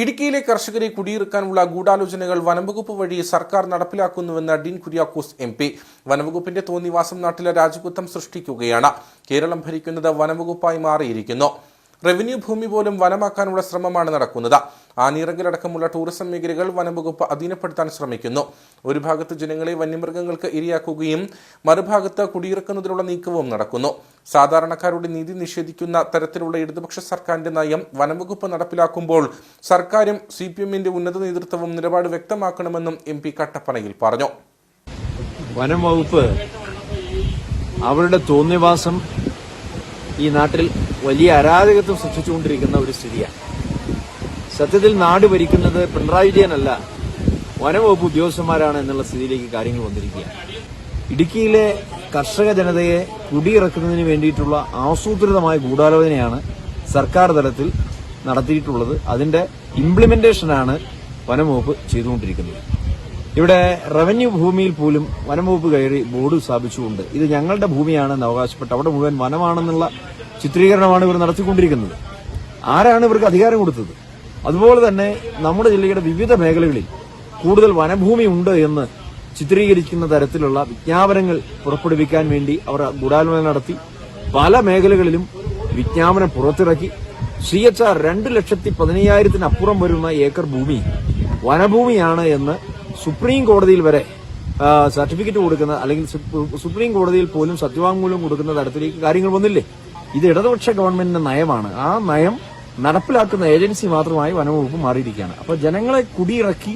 ഇടുക്കിയിലെ കർഷകരെ കുടിയിറക്കാനുള്ള ഗൂഢാലോചനകൾ വനംവകുപ്പ് വഴി സർക്കാർ നടപ്പിലാക്കുന്നുവെന്ന് ഡിൻ കുര്യാക്കോസ് എം പി. വനംവകുപ്പിന്റെ തോന്നിവാസം നാട്ടിലെ രാജകുത്തം സൃഷ്ടിക്കുകയാണ്. കേരളം ഭരിക്കുന്നത് വനംവകുപ്പായി മാറിയിരിക്കുന്നു. റവന്യൂ ഭൂമി പോലും വനമാക്കാനുള്ള ശ്രമമാണ് നടക്കുന്നത്. ആനയിറങ്കലടക്കമുള്ള ടൂറിസം മേഖലകൾ വനംവകുപ്പ് അധീനപ്പെടുത്താൻ ശ്രമിക്കുന്നു. ഒരു ഭാഗത്ത് ജനങ്ങളെ വന്യമൃഗങ്ങൾക്ക് ഇരയാക്കുകയും മറുഭാഗത്ത് കുടിയിറക്കുന്നതിനുള്ള നീക്കവും നടക്കുന്നു. സാധാരണക്കാരുടെ നീതി നിഷേധിക്കുന്ന തരത്തിലുള്ള ഇടതുപക്ഷ സർക്കാരിന്റെ നയം വനംവകുപ്പ് നടപ്പിലാക്കുമ്പോൾ സർക്കാരും സി പി എമ്മിന്റെ ഉന്നത നേതൃത്വവും നിലപാട് വ്യക്തമാക്കണമെന്നും എം പി കട്ടപ്പനയിൽ പറഞ്ഞു. വനം വകുപ്പ് അവരുടെ തോന്നിവാസം ഈ നാട്ടിൽ വലിയ അരാജകത്വം സൃഷ്ടിച്ചുകൊണ്ടിരിക്കുന്ന ഒരു സ്ഥിതിയാണ്. സത്യത്തിൽ നാട് ഭരിക്കുന്നത് പിണറായി വിജയനല്ല വനംവകുപ്പ് ഉദ്യോഗസ്ഥന്മാരാണ് എന്നുള്ള സ്ഥിതിയിലേക്ക് കാര്യങ്ങൾ വന്നിരിക്കുകയാണ്. ഇടുക്കിയിലെ കർഷക ജനതയെ കുടിയിറക്കുന്നതിന് വേണ്ടിയിട്ടുള്ള ആസൂത്രിതമായ ഗൂഢാലോചനയാണ് സർക്കാർ തലത്തിൽ നടത്തിയിട്ടുള്ളത്. അതിന്റെ ഇംപ്ലിമെന്റേഷനാണ് വനംവകുപ്പ് ചെയ്തുകൊണ്ടിരിക്കുന്നത്. ഇവിടെ റവന്യൂ ഭൂമിയിൽ പോലും വനംവകുപ്പ് കയറി ബോർഡ് സ്ഥാപിച്ചുകൊണ്ട് ഇത് ഞങ്ങളുടെ ഭൂമിയാണെന്ന് അവകാശപ്പെട്ട് അവിടെ മുഴുവൻ വനമാണെന്നുള്ള ചിത്രീകരണമാണ് ഇവർ നടത്തിക്കൊണ്ടിരിക്കുന്നത്. ആരാണ് ഇവർക്ക് അധികാരം കൊടുത്തത്? അതുപോലെ തന്നെ നമ്മുടെ ജില്ലയുടെ വിവിധ മേഖലകളിൽ കൂടുതൽ വനഭൂമി ഉണ്ട് എന്ന് ചിത്രീകരിക്കുന്ന തരത്തിലുള്ള വിജ്ഞാപനങ്ങൾ പുറപ്പെടുവിക്കാൻ വേണ്ടി അവർ ഗൂഢാലോചന നടത്തി. പല മേഖലകളിലും വിജ്ഞാപനം പുറത്തിറക്കി. സി എച്ച് ആർ രണ്ട് ലക്ഷത്തി പതിനയ്യായിരത്തിനപ്പുറം വരുന്ന ഏക്കർ ഭൂമി വനഭൂമിയാണ് എന്ന് സുപ്രീം കോടതിയിൽ വരെ സർട്ടിഫിക്കറ്റ് കൊടുക്കുന്ന അല്ലെങ്കിൽ സുപ്രീം കോടതിയിൽ പോലും സത്യവാങ്മൂലം കൊടുക്കുന്ന തരത്തിലേക്ക് കാര്യങ്ങൾ വന്നില്ലേ? ഇത് ഇടതുപക്ഷ ഗവൺമെന്റിന്റെ നയമാണ്. ആ നയം നടപ്പിലാക്കുന്ന ഏജൻസി മാത്രമായി വനംവകുപ്പ് മാറിയിരിക്കുകയാണ്. അപ്പൊ ജനങ്ങളെ കുടിയിറക്കി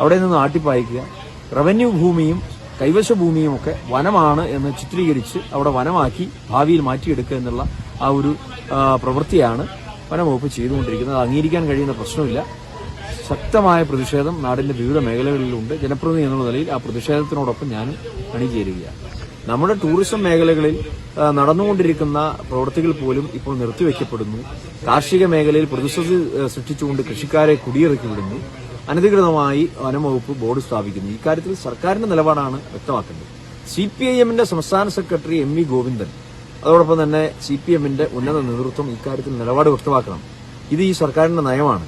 അവിടെ നിന്ന് ആട്ടിപ്പായിക്കുക. റവന്യൂ ഭൂമിയും കൈവശ ഭൂമിയുമൊക്കെ വനമാണ് എന്ന് ചിത്രീകരിച്ച് അവിടെ വനമാക്കി ഭാവിയിൽ മാറ്റിയെടുക്കുക എന്നുള്ള ആ ഒരു പ്രവൃത്തിയാണ് വനംവകുപ്പ് ചെയ്തുകൊണ്ടിരിക്കുന്നത്. അംഗീകരിക്കാൻ കഴിയുന്ന പ്രശ്നമില്ല. ശക്തമായ പ്രതിഷേധം നാടിന്റെ വിവിധ മേഖലകളിലുണ്ട്. ജനപ്രതിനിധി എന്നുള്ള നിലയിൽ ആ പ്രതിഷേധത്തിനോടൊപ്പം ഞാൻ അണിചേരുകയാണ് നമ്മുടെ ടൂറിസം മേഖലകളിൽ നടന്നുകൊണ്ടിരിക്കുന്ന പ്രവൃത്തികൾ പോലും ഇപ്പോൾ നിർത്തിവെക്കപ്പെടുന്നു. കാർഷിക മേഖലയിൽ പ്രതിസന്ധി സൃഷ്ടിച്ചുകൊണ്ട് കൃഷിക്കാരെ കുടിയിറക്കി വിടുന്നു. അനധികൃതമായി വനംവകുപ്പ് ബോർഡ് സ്ഥാപിക്കുന്നു. ഇക്കാര്യത്തിൽ സർക്കാരിന്റെ നിലപാടാണ് വ്യക്തമാക്കേണ്ടത്. സി പി ഐ എമ്മിന്റെ സംസ്ഥാന സെക്രട്ടറി എം വി ഗോവിന്ദൻ അതോടൊപ്പം തന്നെ സി പി എമ്മിന്റെ ഉന്നത നേതൃത്വം ഇക്കാര്യത്തിൽ നിലപാട് വ്യക്തമാക്കണം. ഇത് ഈ സർക്കാരിന്റെ നയമാണ്.